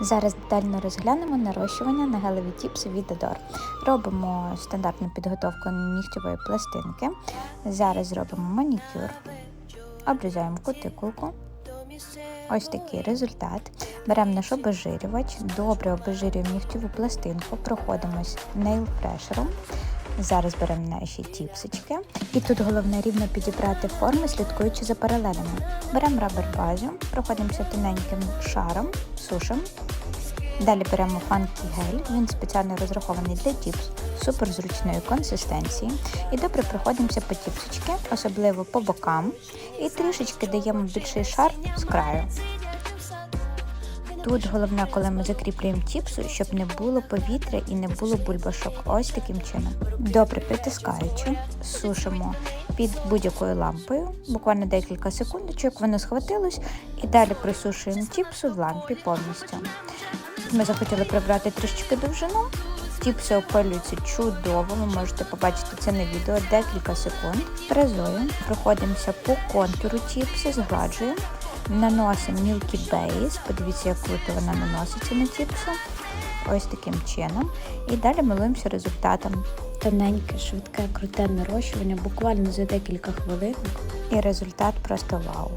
Зараз детально розглянемо нарощування на гелеві тіпси від Adore. Робимо стандартну підготовку нігтєвої пластинки. Зараз зробимо манікюр, обрізаємо кутикулку. Ось такий результат. Беремо наш обезжирювач, добре обезжирюємо нігтєву пластинку, проходимось нейл-фрешером. Зараз беремо наші тіпсички. І тут головне рівно підібрати форми, слідкуючи за паралелями. Беремо рабер базу, проходимося тоненьким шаром, сушимо. Далі беремо фанкі гель, він спеціально розрахований для тіпс, супер зручної консистенції. І добре проходимося по тіпсочки, особливо по бокам. І трішечки даємо більший шар з краю. Тут головне, коли ми закріплюємо тіпсу, щоб не було повітря і не було бульбашок. Ось таким чином. Добре притискаючи, сушимо під будь-якою лампою, буквально декілька секундочок, воно схватилось, і далі присушуємо тіпсу в лампі повністю. Ми захотіли прибрати трішечки довжину. Тіпси опалюються чудово, ви можете побачити це на відео декілька секунд. Фрезою проходимося по контуру тіпси, згладжуємо, наносимо Milky Base, подивіться, як круто вона наноситься на тіпсу. Ось таким чином. І далі милуємося результатом. Тоненьке, швидке, круте нарощування, буквально за декілька хвилин. І результат просто вау.